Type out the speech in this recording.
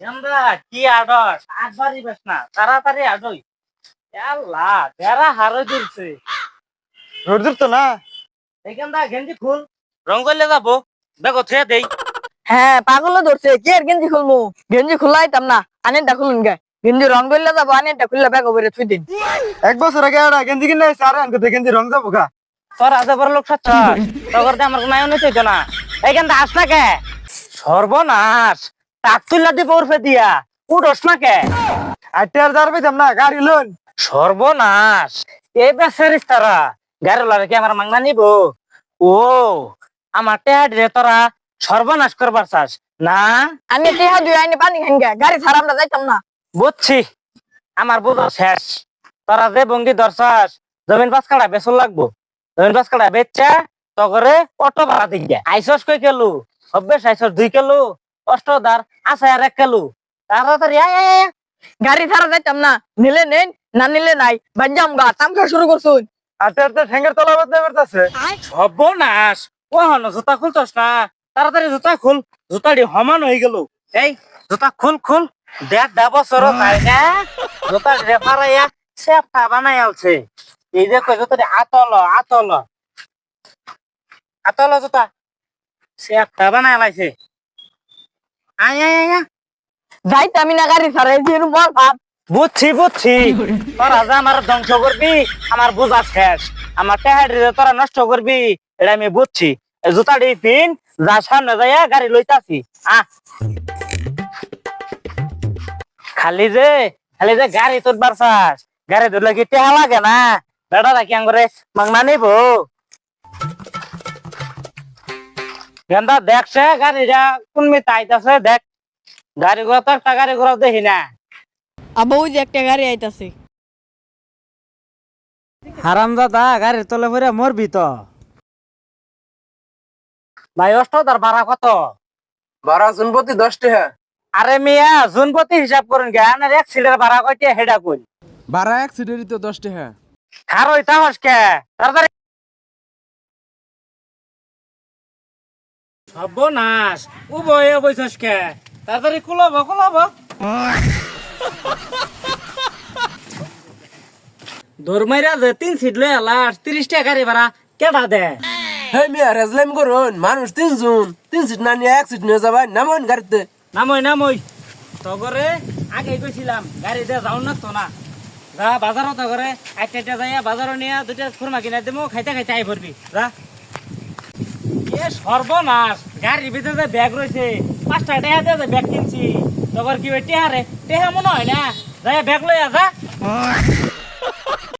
গেন্দা কি আডস আটবারই বেশ না তাড়াতাড়ি আডই আল্লাহ বেড়া হারে দিলছে রোড দূর তো না গেন্দা গেঞ্জি খুল। রং করলে যাব। দেখো থুয়ে দেই। হ্যাঁ পাগল ধরছে। কে আর গেঞ্জি খুলমু? গেঞ্জি খুলাইতাম না আনেনটা খুলুন গে। গেঞ্জি রং করলে যাব আনেনটা খুললে ব্যাগ ওপরে থুই দিন। এক বছর আগে একটা গেঞ্জি কিনে এসে আর আনকো গেঞ্জি রং যাব গা। তোর আজ বড় লোক সাচ্ছ দিয়ে আমার কোনো আয়ন হইতো না। গেন্দা আস না কে সর্বনাশ। তুললা উর্ফে দিয়া। উঠোস না কে? পাইতাম না গাড়ি লোন সর্বনাশ। এই বেচারিস তারা গাড়ি লড়ে কি আমার মাংনা নিব? ও আমার টেহাড রে তোরা সর্বনাশ করবার চাস। না? আমি টেহা দুই আইনে পানি খান গে গাড়ি ছাড়া আমরা যাইতাম না। বুঝছি আমার বোঝা শেষ। তোরা যে বঙ্গি দর্শাস জমিন পাঁচ কাটা বেসন লাগবো। জমিন পাঁচ কাটা বেচা তগরে অটো ভাড়া দিকে আইসস কই কেলু? অভ্যেস আইসস দুই কেলু। অষ্টদার আছে আর এক কেলু তাড়াতাড়ি আয় আয়, আয়। গাড়ি ছাড়া যাইতাম না। নিলে নেন না নিলে নাই। বাজ্জাম গা তামখা শুরু করছুন। আটটি আর তো ঠেঙ্গের তলা বদলে বেরতাছে সর্বনাশ। ও হন জুতা খুলছস না? তাড়াতাড়ি জুতা খুল। জুতাটি সমান হয়ে গেল। এই জুতা খুল খুল। দেখ দা বছর তাই না। জুতা রেফারাইয়া সেফটা বানাই আলছে। এই যে কই জুতাটি আতল আতল। আতল জুতা। সেফটা বানাই লাইছে আয় আয় আয়, আয়। যাইতাম না গাড়ি ছাড়া এই যে বল ভাব। বুঝছি বুঝছি। তোরা যে আমার ধ্বংস করবি আমার বোঝা শেষ। আমার টেহাডি তোরা নষ্ট করবি এটা আমি বুঝছি। জুতাটি পিন যা সামনে যাইয়া গাড়ি লইতাছি। আহ। খালি যে খালি যে গাড়ি তোর বারসাস গাড়ি ধরলে কি টেহা লাগে না? বেটা রাখি আঙ্গরে মাংনা নিব। গেন্দা দেখছে গাড়িটা কোন মিতা আইতাছে দেখ। গাড়ি ঘোড়া তো একটা গাড়ি ঘোড়া দেখি না। আবু যে একটা গাড়ি আইতাছে। হারাম দাদা গাড়ির তলে পরে মরবি তো। ভাই অষ্ট তার ভাড়া কত? বারো জন প্রতি দশ টাকা আরে মিয়া জুন প্রতি হিসাব করুন গে আনার এক সিটের ভাড়া কয়টা হেডা কই? বারা এক সিটেরই তো দশ টাকা খার হইতা হস কে? তাড়াতাড়ি সর্বনাশ। উভয়ে বইছস কে? তাড়াতাড়ি কুলাব কুলাব। দরমাইরা যে তিন সিট লই আলাস তিরিশ টাকা গাড়ি ভাড়া কেটা দে? হে মিয়া রেজলাম করুন মানুষ তিনজন। তিন সিট না নিয়ে এক সিট নিয়ে যাবাই নামন গাড়িতে। নামই নামই। তগরে আগে কইছিলাম গাড়ি দিয়ে যাও না। তো না যা বাজারও তগরে একটা যাইয়া বাজারও নিয়ে দুটা খুরমা কিনা দেবো খাইতে খাইতে আই ভরবি যা। এ সর্বনাশ, গাড়ির ভিতরে যে ব্যাগ রয়েছে, পাঁচটা টেহা দিয়ে যে ব্যাগ কিনছি তখন কি ওই টেহা রে টেহা মনে হয় না? যাই ব্যাগ লইয়া যা।